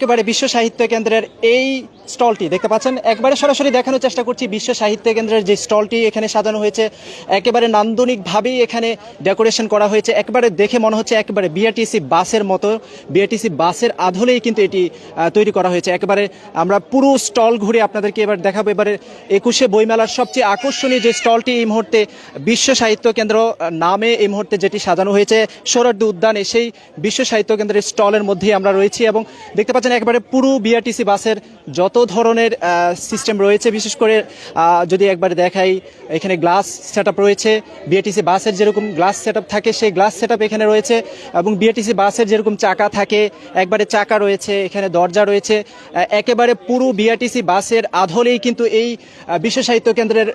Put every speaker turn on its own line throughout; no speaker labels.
একেবারে বিশ্ব সাহিত্য কেন্দ্রের এই স্টলটি দেখতে পাচ্ছেন। একবারে সরাসরি দেখানোর চেষ্টা করছি বিশ্ব সাহিত্য কেন্দ্রের যে স্টলটি এখানে সাজানো হয়েছে, একেবারে নান্দনিকভাবেই এখানে ডেকোরেশন করা হয়েছে। একবারে দেখে মনে হচ্ছে একেবারে বিআরটিসি বাসের মতো বিআরটিসি বাসের আধলেই কিন্তু এটি তৈরি করা হয়েছে। একেবারে আমরা পুরো স্টল ঘুরে আপনাদেরকে এবার দেখাবো। এবারে একুশে বইমেলার সবচেয়ে আকর্ষণীয় যে স্টলটি এই মুহূর্তে বিশ্ব সাহিত্য কেন্দ্র নামে এই মুহূর্তে যেটি সাজানো হয়েছে সোহরার্দি উদ্যানে সেই বিশ্ব সাহিত্য কেন্দ্রের স্টলের মধ্যেই আমরা রয়েছি এবং দেখতে পাচ্ছেন একেবারে পুরো বিআরটিসি বাসের যত ধরনের সিস্টেম রয়েছে, বিশেষ করে যদি একবারে দেখাই, এখানে গ্লাস সেট রয়েছে বিআরটিসি বাসের যেরকম গ্লাস সেট থাকে, সেই গ্লাস সেট এখানে রয়েছে, এবং বিআরটিসি বাসের যেরকম চাকা থাকে, একবারে চাকা রয়েছে, এখানে দরজা রয়েছে একেবারে পুরো বিআরটিসি বাসের আধলেই কিন্তু এই বিশ্ব সাহিত্য কেন্দ্রের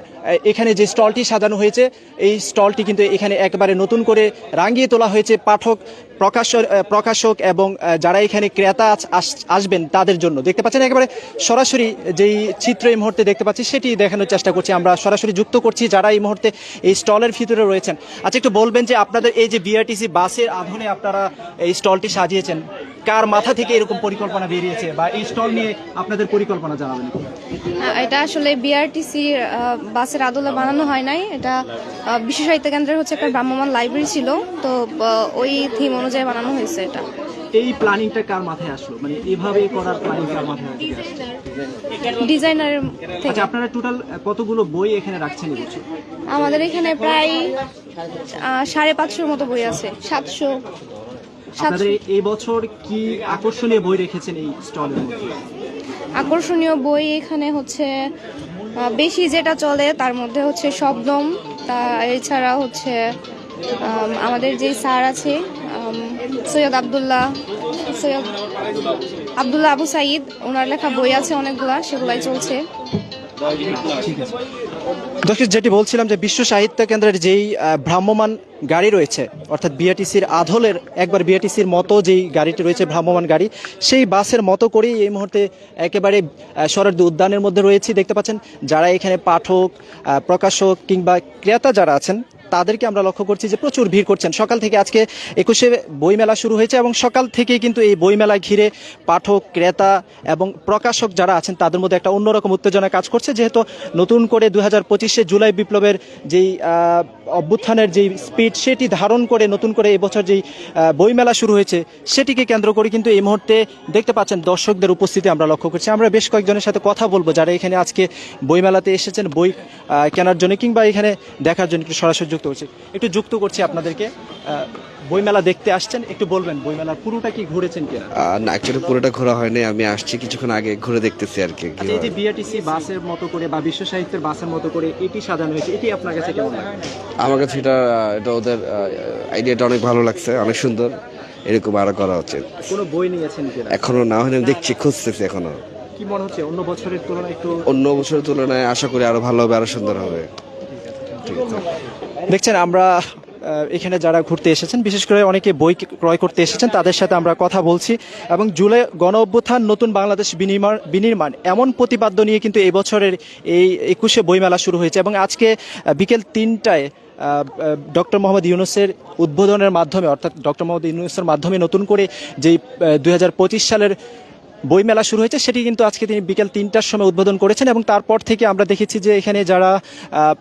এখানে যে স্টলটি সাজানো হয়েছে, এই স্টলটি কিন্তু এখানে একেবারে নতুন করে রাঙিয়ে তোলা হয়েছে, পাঠক, প্রকাশক প্রকাশক এবং যারা এখানে ক্রেতা আস- আস- আসবেন তাদের জন্য। দেখতে পাচ্ছেন একেবারে সরাসরি যেই চিত্র এই মুহূর্তে দেখতে পাচ্ছি, সেটি দেখানোর চেষ্টা করছি। আমরা সরাসরি যুক্ত করছি যারা এই মুহূর্তে এই স্টলের ভিতরে রয়েছেন। আচ্ছা একটু বলবেন যে আপনাদের এই যে বিআরটিসি বাসের আধুনে আপনারা এই স্টলটি সাজিয়েছেন, কার মাথা থেকে এরকম পরিকল্পনা বেরিয়েছে বা এই স্টল নিয়ে আপনাদের পরিকল্পনা জানাবেন
এটা আসলে বিআরটিসি বাসের আদলে বানানো হয় নাই। এটা বিশ্ব সাহিত্য কেন্দ্রের হচ্ছে একটা ভ্রাম্যমান লাইব্রেরি ছিল। তো ওই থিম অনুযায়ী বানানো হয়েছে এটা।
এই প্ল্যানিংটা কার মাথায় আসলো? মানে এভাবে করার প্ল্যানিং কার মাথায় আসলো?
ডিজাইনারের থেকে।
আচ্ছা আপনারা টোটাল কতগুলো বই এখানে রাখছেন এবছর
আমাদের এখানে প্রায় সাড়ে পাঁচশোর মতো বই আছে। সাতশো।
আপনাদের এই বছর কি আকর্ষণীয় বই রেখেছেন এই স্টলের মধ্যে?
আকর্ষণীয় বই এখানে হচ্ছে বেশি যেটা চলে তার মধ্যে হচ্ছে শব্দম তা এছাড়া হচ্ছে আমাদের যে স্যার আছে সৈয়দ আবদুল্লাহ সৈয়দ আবদুল্লাহ আবু সাইদ ওনার লেখা বই আছে অনেকগুলা সেগুলাই চলছে।
দর্শক যেটি বলছিলাম যে বিশ্ব সাহিত্য কেন্দ্রের যেই ভ্রাম্যমান গাড়ি রয়েছে, অর্থাৎ বিআরটিসির আধলের, একবার বিআরটিসির মতো যেই গাড়িটি রয়েছে ভ্রাম্যমান গাড়ি, সেই বাসের মতো করেই এই মুহূর্তে একেবারে শরৎ উদ্যানের মধ্যে রয়েছে। দেখতে পাচ্ছেন, যারা এখানে পাঠক প্রকাশক কিংবা ক্রেতা যারা আছেন, তাদেরকে আমরা লক্ষ্য করছি যে প্রচুর ভিড় করছেন। সকাল থেকে আজকে একুশে বইমেলা শুরু হয়েছে এবং সকাল থেকেই কিন্তু এই বইমেলা ঘিরে পাঠক, ক্রেতা এবং প্রকাশক যারা আছেন, তাদের মধ্যে একটা অন্যরকম উত্তেজনা কাজ করছে। যেহেতু নতুন করে দু হাজার পঁচিশ হাজার জুলাই বিপ্লবের যেই অভ্যুত্থানের যেই স্পিড সেটি ধারণ করে নতুন করে এবছর যেই বইমেলা শুরু হয়েছে, সেটিকে কেন্দ্র করে কিন্তু এই মুহূর্তে দেখতে পাচ্ছেন দর্শকদের উপস্থিতি আমরা লক্ষ্য করছি। আমরা বেশ কয়েকজনের সাথে কথা বলব যারা এখানে আজকে বইমেলাতে এসেছেন, বই কেনার জন্য কিংবা এখানে দেখার জন্য একটু সরাসরি যুক্ত করছি একটু যুক্ত করছি আপনাদেরকে। বইমেলা দেখতে আসছেন একটু বলবেন বইমেলার পুরোটা কি ঘুরেছেন কিনা?
না অ্যাকচুয়ালি পুরোটা ঘোরা হয়নি আমি আসছি কিছুক্ষণ আগে ঘুরে দেখতেছি আর কি
আচ্ছা এই যে বিআরটিসি বাসের মতো করে বা বিশ্ব সাহিত্যের বাসের মতো করে এটি সাজানো হয়েছে এটি আপনার কাছে কেমন লাগে?
আমার কাছে এটা এটা ওদের আইডিয়াটা অনেক ভালো লাগছে অনেক সুন্দর এরকম আরও করা উচিত।
কোনো বই নিয়েছেন কিনা?
এখনও না হয়নি দেখছি খুঁজতেছি এখনও।
কি মনে হচ্ছে অন্য বছরের তুলনায় একটু
অন্য বছরের তুলনায় আশা করি আরও ভালো হবে আরও সুন্দর হবে। ঠিক আছে।
দেখছেন আমরা এখানে যারা ঘুরতে এসেছেন, বিশেষ করে অনেকে বই ক্রয় করতে এসেছেন, তাদের সাথে আমরা কথা বলছি। এবং জুলাই গণ অভ্যুত্থান, নতুন বাংলাদেশ বিনির্মাণ বিনির্মাণ এমন প্রতিপাদ্য নিয়ে কিন্তু এই বছরের এই একুশে বইমেলা শুরু হয়েছে। এবং আজকে বিকেল তিনটায় ডক্টর মোহাম্মদ ইউনুসের উদ্বোধনের মাধ্যমে, অর্থাৎ ডক্টর মোহাম্মদ ইউনুসের মাধ্যমে নতুন করে যেই দু হাজার পঁচিশ সালের বইমেলা শুরু হয়েছে, সেটি কিন্তু আজকে তিনি বিকেল তিনটার সময় উদ্বোধন করেছেন এবং তারপর থেকে আমরা দেখেছি যে এখানে যারা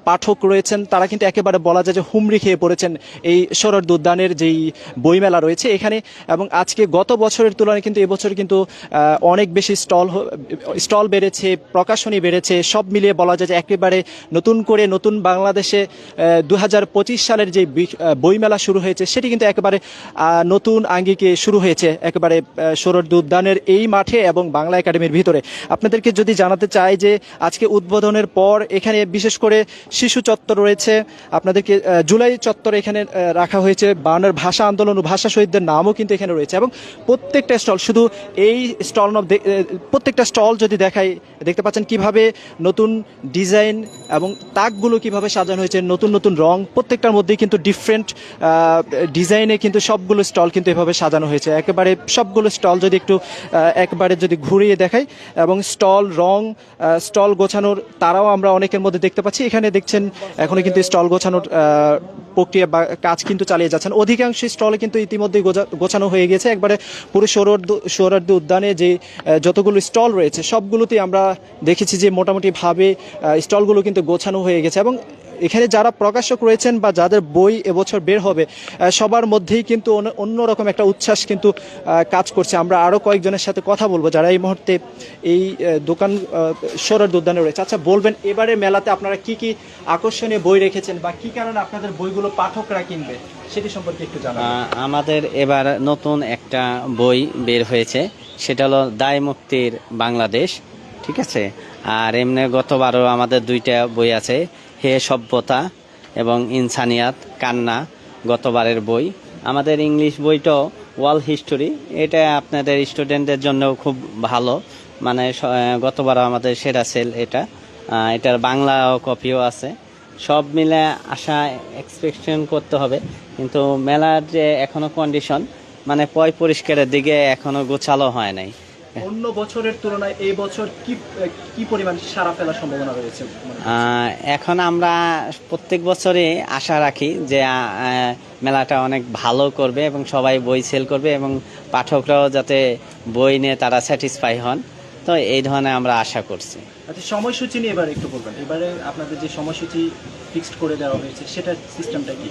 পাঠক রয়েছেন, তারা কিন্তু একেবারে বলা যায় যে হুমড়ি খেয়ে পড়েছেন এই শরৎ উদ্যানের যেই বইমেলা রয়েছে এখানে। এবং আজকে গত বছরের তুলনায় কিন্তু এবছর কিন্তু অনেক বেশি স্টল স্টল বেড়েছে, প্রকাশনী বেড়েছে, সব মিলিয়ে বলা যায় যে একেবারে নতুন করে নতুন বাংলাদেশে দু হাজার পঁচিশ সালের যে বইমেলা শুরু হয়েছে, সেটি কিন্তু একেবারে নতুন আঙ্গিকে শুরু হয়েছে, একেবারে শরৎ উদ্যানের এই মাঠে। এবং বাংলা একাডেমির ভিতরে। আপনাদেরকে যদি জানাতে চাই যে আজকে উদ্বোধনের পর এখানে বিশেষ করে শিশু চত্বর রয়েছে, আপনাদেরকে জুলাই চত্বর এখানে রাখা হয়েছে। বায়ান্নর ভাষা আন্দোলন ও ভাষা শহীদদের নামও কিন্তু এখানে রয়েছে এবং প্রত্যেকটা স্টল, শুধু এই স্টল প্রত্যেকটা স্টল যদি দেখাই, দেখতে পাচ্ছেন কীভাবে নতুন ডিজাইন এবং তাকগুলো কীভাবে সাজানো হয়েছে, নতুন নতুন রং, প্রত্যেকটার মধ্যেই কিন্তু ডিফারেন্ট ডিজাইনে কিন্তু সবগুলো স্টল কিন্তু এভাবে সাজানো হয়েছে। একেবারে সবগুলো স্টল যদি একটু একবার একবারে যদি ঘুরিয়ে দেখাই, এবং স্টল রং স্টল গোছানোর তারাও আমরা অনেকের মধ্যে দেখতে পাচ্ছি। এখানে দেখছেন এখনও কিন্তু স্টল গোছানোর প্রক্রিয়া বা কাজ কিন্তু চালিয়ে যাচ্ছেন। অধিকাংশ স্টলে কিন্তু ইতিমধ্যে গোছানো হয়ে গেছে। একবারে পুরো সৌরার্দ উদ্যানে যে যতগুলো স্টল রয়েছে, সবগুলোতেই আমরা দেখেছি যে মোটামুটিভাবে স্টলগুলো কিন্তু গোছানো হয়ে গেছে। এবং এখানে যারা প্রকাশক রয়েছেন বা যাদের বই এবছর বের হবে সবার মধ্যেই কিন্তু অন্য- অন্যরকম একটা উচ্ছ্বাস কিন্তু কাজ করছে। আমরা আরও কয়েকজনের সাথে কথা বলব যারা এই মুহূর্তে এই দোকান সৌরার্দ উদ্যানে রয়েছে। আচ্ছা বলবেন এবারে মেলাতে আপনারা কি কি আকর্ষণীয় বই রেখেছেন বা কি কারণে আপনাদের বইগুলো পাঠকরা কিনবে? সেটি সম্পর্কে একটু জানাবেন।
আমাদের এবার নতুন একটা বই বের হয়েছে। সেটা হলো দায় মুক্তির বাংলাদেশ, ঠিক আছে? আর এমনি গতবারও আমাদের দুইটা বই আছে। হে সভ্যতা এবং ইনসানিয়াত, কান্না গতবারের বই। আমাদের ইংলিশ বইটাও ওয়াল হিস্টোরি। এটা আপনাদের স্টুডেন্টদের জন্য খুব ভালো। মানে গতবার আমাদের সেরা সেল এটা। এটার বাংলা কপিও আছে। সব মিলে আশা এক্সপেকশন করতে হবে। কিন্তু মেলার যে এখনও কন্ডিশন মানে পয় পরিষ্কারের দিকে এখনও গোছালো হয় নাই।
অন্য বছরের তুলনায় এই বছর কি কি পরিমাণ সারা ফেলার সম্ভাবনা রয়েছে?
এখন আমরা প্রত্যেক বছরই আশা রাখি যে মেলাটা অনেক ভালো করবে এবং সবাই বই সেল করবে এবং পাঠকরাও যাতে বই নিয়ে তারা স্যাটিসফাই হন। তো এই ধরনের আমরা আশা করছি।
আচ্ছা সময়সূচি নিয়ে এবার একটু বলবেন। এবারে আপনাদের যে সময়সূচি ফিক্সড করে দেওয়া হয়েছে সেটার সিস্টেমটা কি?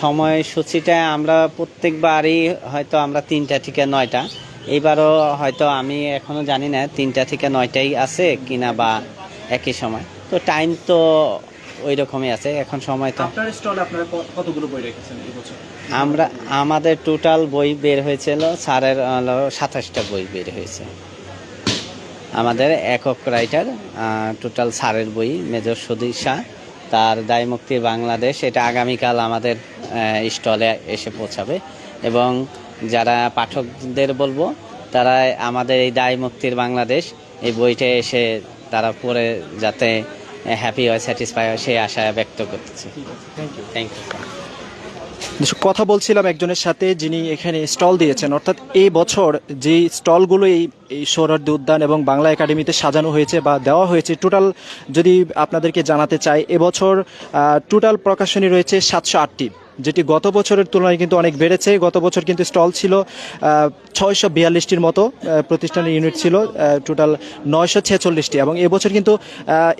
সময়সূচিটা আমরা প্রত্যেকবারই হয়তো আমরা তিনটা থেকে নয়টা এইবারও হয়তো আমি এখনও জানি না তিনটা থেকে নয়টাই আছে কিনা বা একই সময়। তো টাইম তো ওই রকমই আছে এখন সময় তো
আপনার স্টলে আপনারা কতগুলো বই রেখেছেন এই বছর?
আমরা আমাদের টোটাল বই বের হয়েছিল স্যারের সাতাশটা বই বের হয়েছে। আমাদের একক রাইটার টোটাল স্যারের বই মেজর সুধীর শাহ তার দায় মুক্তির বাংলাদেশ এটা আগামীকাল আমাদের স্টলে এসে পৌঁছাবে। এবং যারা পাঠকদের বলব তারা আমাদের এই দায় মুক্তির বাংলাদেশ। এই বইটা এসে তারা পড়ে যাতে হ্যাপি হয় স্যাটিসফাই হয় সেই আশা ব্যক্ত করতেছি।
থ্যাংক ইউ
থ্যাংক ইউ
কথা বলছিলাম একজনের সাথে যিনি এখানে স্টল দিয়েছেন। অর্থাৎ এই বছর যে স্টলগুলো এই এই সৌরার্দি উদ্যান এবং বাংলা একাডেমিতে সাজানো হয়েছে বা দেওয়া হয়েছে টোটাল যদি আপনাদেরকে জানাতে চাই এবছর টোটাল প্রকাশনী রয়েছে সাতশো আটটি। যেটি গত বছরের তুলনায় কিন্তু অনেক বেড়েছে। গত বছর কিন্তু স্টল ছিল ছয়শো বিয়াল্লিশটির মতো প্রতিষ্ঠানের ইউনিট ছিল টোটাল নয়শো ছেচল্লিশটি। এবং এবছর কিন্তু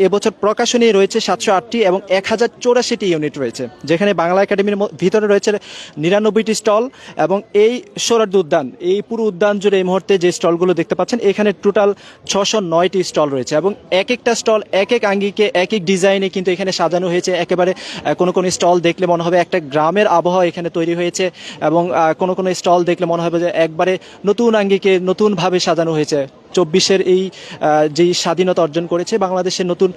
এবছর প্রকাশনী রয়েছে সাতশো আটটি এবং এক হাজার চৌরাশিটি ইউনিট রয়েছে, যেখানে বাংলা একাডেমির ভিতরে রয়েছে নিরানব্বইটি স্টল এবং এই সৌরার্দ উদ্যান, এই পুরো উদ্যান জুড়ে এই মুহূর্তে যে স্টলগুলো দেখতে পাচ্ছেন, এখানে টোটাল ছশো নয়টি স্টল রয়েছে এবং এক একটা স্টল এক এক আঙ্গিকে এক এক ডিজাইনে কিন্তু এখানে সাজানো হয়েছে। একেবারে কোনো কোনো স্টল দেখলে মনে হবে একটা গ্রামের আবহাওয়া এখানে তৈরি হয়েছে এবং কোনো কোনো স্টল দেখলে মনে হবে যে একবারে নতুন আঙ্গিকে নতুনভাবে সাজানো হয়েছে। চব্বিশের এই যেই স্বাধীনতা অর্জন করেছে, বাংলাদেশের নতুন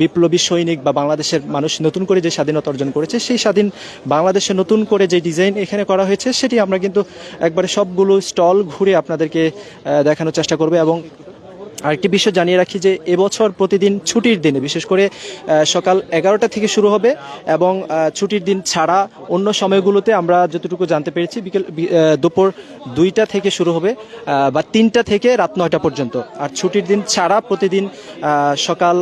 বিপ্লবী সৈনিক বা বাংলাদেশের মানুষ নতুন করে যে স্বাধীনতা অর্জন করেছে, সেই স্বাধীন বাংলাদেশে নতুন করে যে ডিজাইন এখানে করা হয়েছে, সেটি আমরা কিন্তু একবারে সবগুলো স্টল ঘুরে আপনাদেরকে দেখানোর চেষ্টা করবে এবং আরেকটি বিষয় জানিয়ে রাখি যে এবছর প্রতিদিন ছুটির দিনে, বিশেষ করে সকাল এগারোটা থেকে শুরু হবে এবং ছুটির দিন ছাড়া অন্য সময়গুলোতে আমরা যতটুকু জানতে পেরেছি, বিকেল দুপুর দুইটা থেকে শুরু হবে বা তিনটা থেকে রাত নয়টা পর্যন্ত। আর ছুটির দিন ছাড়া প্রতিদিন সকাল,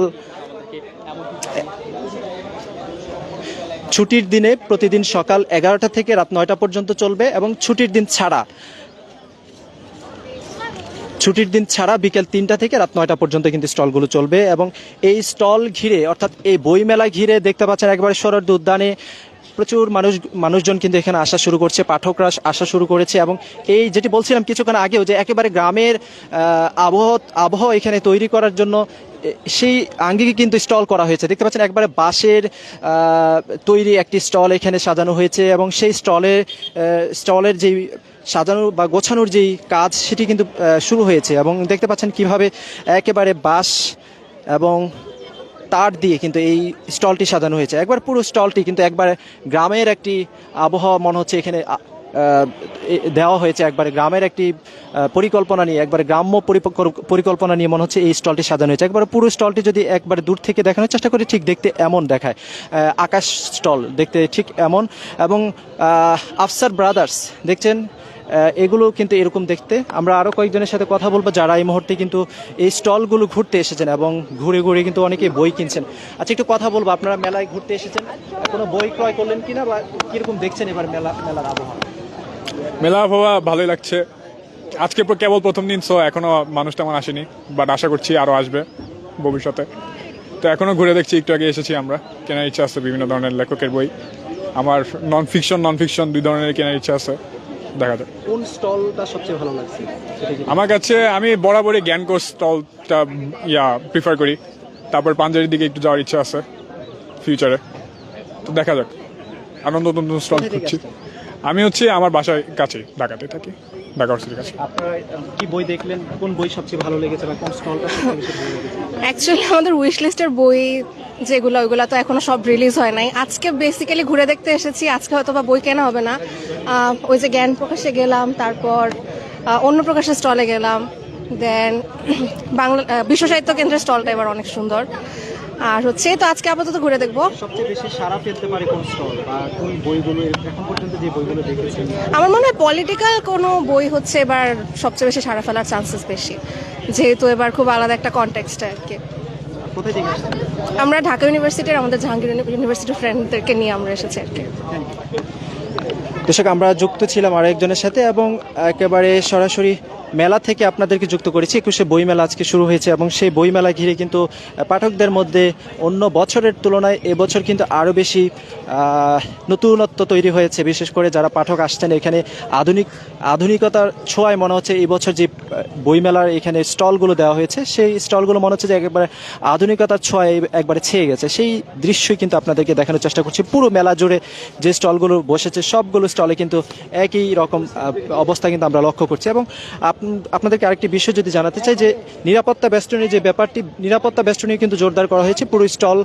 ছুটির দিনে প্রতিদিন সকাল এগারোটা থেকে রাত নয়টা পর্যন্ত চলবে এবং ছুটির দিন ছাড়া ছুটির দিন ছাড়া বিকেল তিনটা থেকে রাত নয়টা পর্যন্ত কিন্তু স্টলগুলো চলবে এবং এই স্টল ঘিরে, অর্থাৎ এই বইমেলা ঘিরে দেখতে পাচ্ছেন একবারে সরার্দ উদ্যানে প্রচুর মানুষ, মানুষজন কিন্তু এখানে আসা শুরু করছে, পাঠকরা আসা শুরু করেছে এবং এই যেটি বলছিলাম কিছুক্ষণ আগেও যে একেবারে গ্রামের আবহাওয়া আবহাওয়া এখানে তৈরি করার জন্য সেই আঙ্গিকে কিন্তু স্টল করা হয়েছে। দেখতে পাচ্ছেন একবারে বাঁশের তৈরি একটি স্টল এখানে সাজানো হয়েছে এবং সেই স্টলে স্টলের যেই সাজানো বা গোছানোর যেই কাজ, সেটি কিন্তু শুরু হয়েছে এবং দেখতে পাচ্ছেন কীভাবে একেবারে বাঁশ এবং তার দিয়ে কিন্তু এই স্টলটি সাজানো হয়েছে। একবার পুরো স্টলটি কিন্তু একবার গ্রামের একটি আবহাওয়া মনে হচ্ছে এখানে দেওয়া হয়েছে। একবারে গ্রামের একটি পরিকল্পনা নিয়ে, একবারে গ্রাম্য পরিকল্পনা নিয়ে মনে হচ্ছে এই স্টলটি সাজানো হয়েছে। একবার পুরো স্টলটি যদি একবারে দূর থেকে দেখানোর চেষ্টা করি, ঠিক দেখতে এমন দেখায়। আকাশ স্টল দেখতে ঠিক এমন এবং আফসার ব্রাদার্স, দেখছেন? এগুলো কিন্তু এরকম দেখতে। আমরা আরও কয়েকজনের সাথে কথা বলব যারা এই মুহূর্তে কিন্তু এই স্টলগুলো ঘুরতে এসেছেন এবং ঘুরে ঘুরে কিন্তু অনেকেই বই কিনছেন। আচ্ছা একটু কথা বলব, আপনারা মেলায় ঘুরতে এসেছেন? কোনো বই ক্রয় করলেন কিনা বা কীরকম দেখছেন এবার মেলা, মেলার আবহাওয়া?
মেলা আবহাওয়া ভালোই লাগছে। আজকে কেবল প্রথম দিন সো এখনও মানুষ তেমন আসেনি বাট আশা করছি আরও আসবে ভবিষ্যতে। তো এখনও ঘুরে দেখছি, একটু আগে এসেছি আমরা, কেনার ইচ্ছা আছে বিভিন্ন ধরনের লেখকের বই। আমার নন ফিকশন নন ফিকশন দুই ধরনের কেনার ইচ্ছা আছে। দেখা যাক।
কোন স্টলটা সবচেয়ে ভালো লাগছে?
আমার কাছে আমি বরাবরই জ্ঞান কোর্স স্টলটা ইয়া প্রিফার করি। তারপর পাঞ্জাবির দিকে একটু যাওয়ার ইচ্ছা আছে ফিউচারে তো দেখা যাক। আনন্দ নতুন স্টল খুঁজছি। আমি হচ্ছে আমার বাসায় কাছেই ঢাকাতে থাকি ঢাকা ভার্সিটির কাছে।
আপনারা কি বই দেখলেন? কোন বই সবচেয়ে ভালো লেগেছে বা কোন স্টলটা সবচেয়ে বেশি ভালো লেগেছে?
অ্যাকচুয়ালি আমাদের উইশ লিস্টের বই যেগুলো ওইগুলো তো এখনও সব রিলিজ হয় নাই। আজকে বেসিক্যালি ঘুরে দেখতে এসেছি। আজকে হয়তো বা বই কেনা হবে না। ওই যে জ্ঞান প্রকাশে গেলাম তারপর অন্য প্রকাশের স্টলে গেলাম। দেন বাংলা বিশ্ব সাহিত্য কেন্দ্রের স্টলটা এবার অনেক সুন্দর। আর হচ্ছে তো আজকে আপাতত ঘুরে দেখব।
সবচেয়ে বেশি সারা ফেলতে পারে কোন স্টল বা কোন বইগুলো এখন পর্যন্ত যে বইগুলো দেখেছেন?
আমার মনে হয় পলিটিক্যাল কোনো বই হচ্ছে এবার সবচেয়ে বেশি সারা ফেলার চান্সেস বেশি। যেহেতু এবার খুব আলাদা একটা কনটেক্সট আর কি।
কোথায় থেকে আসছেন?
আমরা ঢাকা ইউনিভার্সিটির আমাদের জাহাঙ্গীর ইউনিভার্সিটির ফ্রেন্ডদেরকে নিয়ে আমরা এসেছি আর কি।
দর্শক আমরা যুক্ত ছিলাম আরেকজনের সাথে এবং একেবারে সরাসরি মেলা থেকে আপনাদেরকে যুক্ত করেছি। একুশে বইমেলা আজকে শুরু হয়েছে এবং সেই বইমেলা ঘিরে কিন্তু পাঠকদের মধ্যে অন্য বছরের তুলনায় এবছর কিন্তু আরও বেশি নতুনত্ব তৈরি হয়েছে। বিশেষ করে যারা পাঠক আসছেন, এখানে আধুনিক, আধুনিকতার ছোঁয়ায় মনে হচ্ছে এই বছর যে বইমেলার এখানে স্টলগুলো দেওয়া হয়েছে, সেই স্টলগুলো মনে হচ্ছে যে একেবারে আধুনিকতার ছোঁয়ায় একবারে ছেয়ে গেছে। সেই দৃশ্যই কিন্তু আপনাদেরকে দেখানোর চেষ্টা করছি। পুরো মেলা জুড়ে যে স্টলগুলো বসেছে, সবগুলো স্টলে কিন্তু একই রকম অবস্থা কিন্তু আমরা লক্ষ্য করছি এবং আপ- আপনাদেরকে আরেকটি বিষয় যদি জানাতে চাই যে নিরাপত্তা বেষ্টনীর যে ব্যাপারটি, নিরাপত্তা বেষ্টনী কিন্তু জোরদার করা হয়েছে পুরো স্টল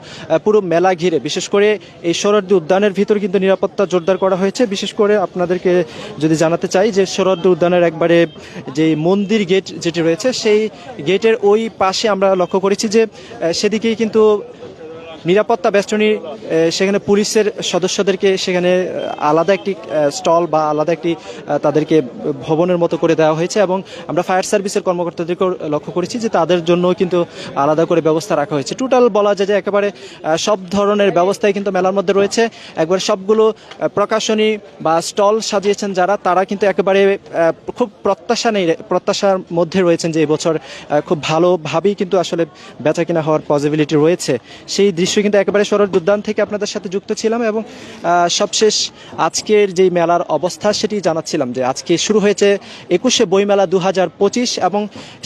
পুরো মেলা ঘিরে। বিশেষ করে এই শরদ্দি উদ্যানের ভিতর কিন্তু নিরাপত্তা জোরদার করা হয়েছে। বিশেষ করে আপনাদেরকে যদি জানাতে চাই যে শরদ্দি উদ্যানের একবারে যে মন্দির গেট যেটি রয়েছে, সেই গেটের ওই পাশে আমরা লক্ষ্য করেছি যে সেদিকেই কিন্তু নিরাপত্তা বেষ্টনী সেখানে পুলিশের সদস্যদেরকে সেখানে আলাদা একটি স্টল বা আলাদা একটি তাদেরকে ভবনের মতো করে দেওয়া হয়েছে এবং আমরা ফায়ার সার্ভিসের কর্মকর্তাদেরকেও লক্ষ্য করেছি যে তাদের জন্য কিন্তু আলাদা করে ব্যবস্থা রাখা হয়েছে। টোটাল বলা যায় যে একেবারে সব ধরনের ব্যবস্থাই কিন্তু মেলার মধ্যে রয়েছে। একবারে সবগুলো প্রকাশনী বা স্টল সাজিয়েছেন যারা, তারা কিন্তু একেবারে খুব প্রত্যাশা নেই, প্রত্যাশার মধ্যে রয়েছেন যে এবছর খুব ভালোভাবেই কিন্তু আসলে বেচা কিনা হওয়ার পসিবিলিটি রয়েছে। সেই দৃশ্য কিন্তু একেবারে শরৎ উদ্যান থেকে আপনাদের সাথে যুক্ত ছিলাম এবং সবশেষ আজকের যে মেলার অবস্থা সেটি জানাচ্ছিলাম যে আজকে শুরু হয়েছে একুশে বইমেলা দু হাজার পঁচিশ এবং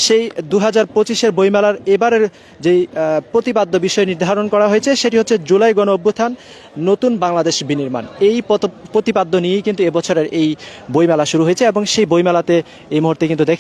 সেই দু হাজার পঁচিশের বইমেলার এবারের যেই প্রতিপাদ্য বিষয় নির্ধারণ করা হয়েছে সেটি হচ্ছে জুলাই গণ অভ্যুত্থান, নতুন বাংলাদেশ বিনির্মাণ। এই প্রতিপাদ্য নিয়েই কিন্তু এবছরের এই বইমেলা শুরু হয়েছে এবং সেই বইমেলাতে এই মুহূর্তে কিন্তু দেখ